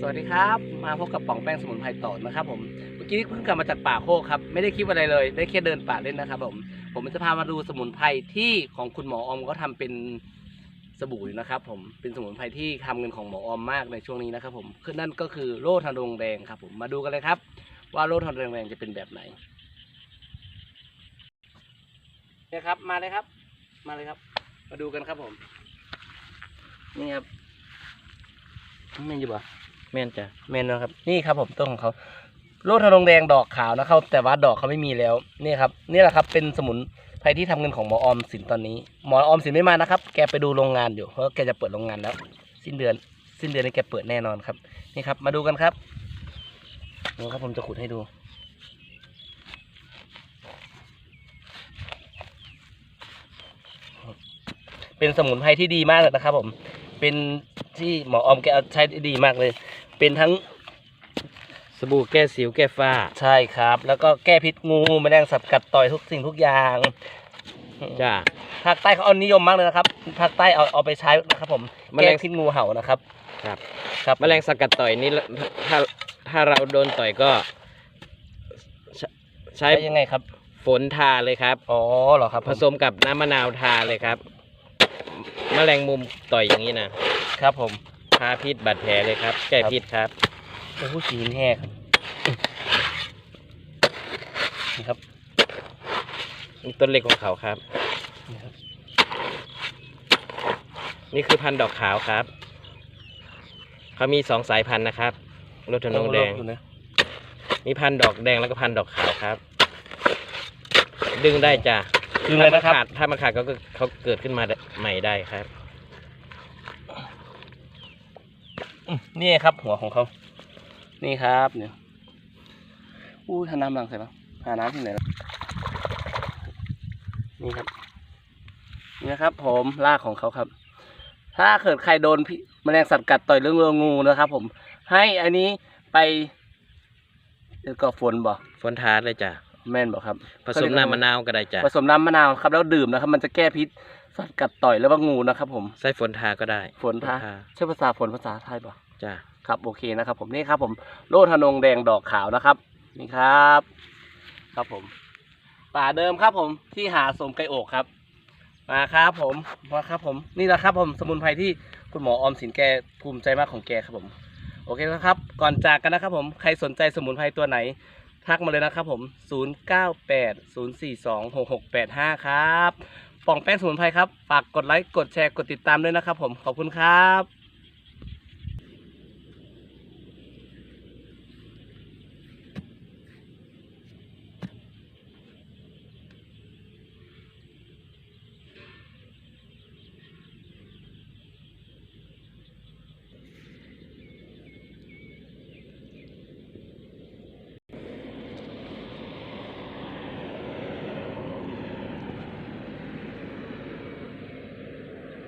สวัสดีครับ มาพบกับป่องแป้งสมุนไพรต่อนะครับผมเมื่อกี้เพิ่งกลับมาจากป่าโคกครับไม่ได้คิดอะไรเลย ได้แค่เดินป่าเล่นนะครับผมผมจะพามาดูสมุนไพรที่ของคุณหมอออมก็ทำเป็นสบู่อยู่นะครับ ผมเป็นสมุนไพรที่ทำเงินของหมออมมากในช่วงนี้นะครับ ผมคือนั่นก็คือโลทารงแดงครับ ผมมาดูกันเลยครับ ว่าโลทารงแดงจะเป็นแบบไหนเนี่ยครับมาเลยครับ มาเลยครับ มาดูกันครับผม นี่ครับ ไม่อยู่บ่แม่นจ้ะเมนนะครับ นี่ครับผมต้นของเขาโลทองแดงดอกขาวนะครับ แต่ว่าดอกเขาไม่มีแล้วนี่ครับนี่แหละครับเป็นสมุนไพรที่ทำเงินของหมอออมสินตอนนี้ หมอออมสินไม่มานะครับ แกไปดูโรงงานอยู่เพราะแกจะเปิดโรงงานแล้ว สิ้นเดือน สิ้นเดือนนี้แกเปิดแน่นอนครับ นี่ครับ มาดูกันครับนี่ครับผมจะขุดให้ดูเป็นสมุนไพรที่ดีมากเลยนะครับผม เป็น ที่หมอออมแกเอาใช้ได้ดีมากเลย เป็นทั้งสบู่แก้สิวแก้ฝ้า ใช่ครับ แล้วก็แก้พิษงูแมลงสัตว์กัดต่อยทุกสิ่งทุกอย่างจ้ะภาคใต้เขาเอานิยมมากเลยนะครับภาคใต้เอาเอาไปใช้นะครับ ผมแมลงแก้พิษงูเห่านะครับ ครับ ครับแมลงสกัดต่อยนี่ถ้าถ้าเราโดนต่อยก็ใช้ใช้ใช้ยังไงครับ ฝนทาเลยครับ อ๋อเหรอครับ ผสมกับน้ำมะนาวทาเลยครับ แมลงมุมต่อยอย่างนี้นะครับผมทาพิษบาดแผลเลยครับ แก้พิษครับโอ้โหสีแห้งครับนี่ครับต้นเล็กของเขาครับนี่ครับ นี่คือพันธุ์ดอกขาวครับ เขามีสองสายพันธุ์นะครับรถนงแดงดูนะมีพันธุ์ดอกแดงแล้วก็พันธุ์ดอกขาวครับ ดึงได้จ้ะ คืออะไรนะครับ ถ้ามันขาดถ้ามันขาดก็คือเขาเกิดขึ้นมาได้ใหม่ได้ครับอืมนี่ครับ หัวของเขา นี่ครับเนี่ยอู้ทาน้ำหลังใส่ปะหาน้ำที่ไหนล่ะนี่ครับนี่นะครับ ผมรากของเขาครับ ถ้าเกิดใครโดนพิแมลงสัตว์กัดต่อยเรื่องเรื่องงูนะครับ ผม ให้อันนี้ไปเดี๋ยวก็ฝนบ่ฝนทาเลยจ้ะ แม่นบ่ครับผสมน้ำมะนาวก็ได้จ้ะผสมน้ำมะนาวครับแล้วดื่มนะครับ มันจะแก้พิษสัตว์กัดต่อยแล้วก็งูนะครับ ผมใส่ฝนทาก็ได้ ฝนทาใช่ภาษาฝนภาษาไทยบ่จ้ะครับโอเคนะครับ ผมนี่ครับ ผมโลทนงแดงดอกขาวนะครับนี่ครับ ครับผม ป่าเดิมครับ ผมที่หาสมไก่โอกครับ มาครับ ผมมาครับ ผมนี่แหละครับ ผมสมุนไพรที่คุณหมอออมสินแกภูมิใจมากของแกครับผม โอเคนะครับ ก่อนจากกันนะครับ ผมใครสนใจสมุนไพรตัวไหน ทักมาเลยนะครับผม 0980426685 ครับ ป่องแป้งสมุนไพรครับ ฝากกดไลค์ กดแชร์ กดติดตามด้วยนะครับผม ขอบคุณครับ